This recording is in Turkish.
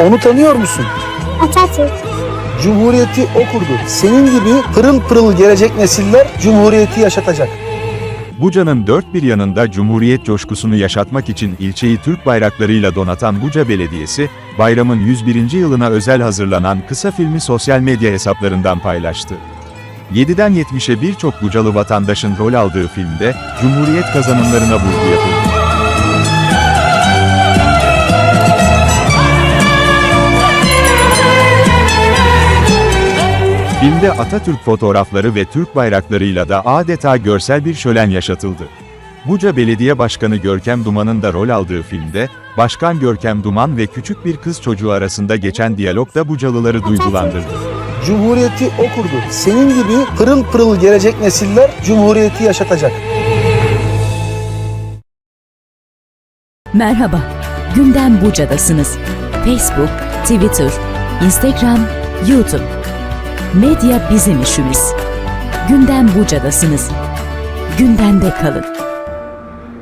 Onu tanıyor musun? Atatürk. Cumhuriyeti o kurdu. Senin gibi pırıl pırıl gelecek nesiller Cumhuriyeti yaşatacak. Buca'nın dört bir yanında Cumhuriyet coşkusunu yaşatmak için ilçeyi Türk bayraklarıyla donatan Buca Belediyesi, bayramın 101. yılına özel hazırlanan kısa filmi sosyal medya hesaplarından paylaştı. 7'den 70'e birçok Bucalı vatandaşın rol aldığı filmde, Cumhuriyet kazanımlarına vurgu yapıldı. Filmde Atatürk fotoğrafları ve Türk bayraklarıyla da adeta görsel bir şölen yaşatıldı. Buca Belediye Başkanı Görkem Duman'ın da rol aldığı filmde, Başkan Görkem Duman ve küçük bir kız çocuğu arasında geçen diyalog da Bucalıları duygulandırdı. Cumhuriyeti o kurdu. Senin gibi pırıl pırıl gelecek nesiller Cumhuriyeti yaşatacak. Merhaba, Gündem Buca'dasınız. Facebook, Twitter, Instagram, YouTube. Medya bizim işimiz. Gündem Buca'dasınız. Gündemde kalın.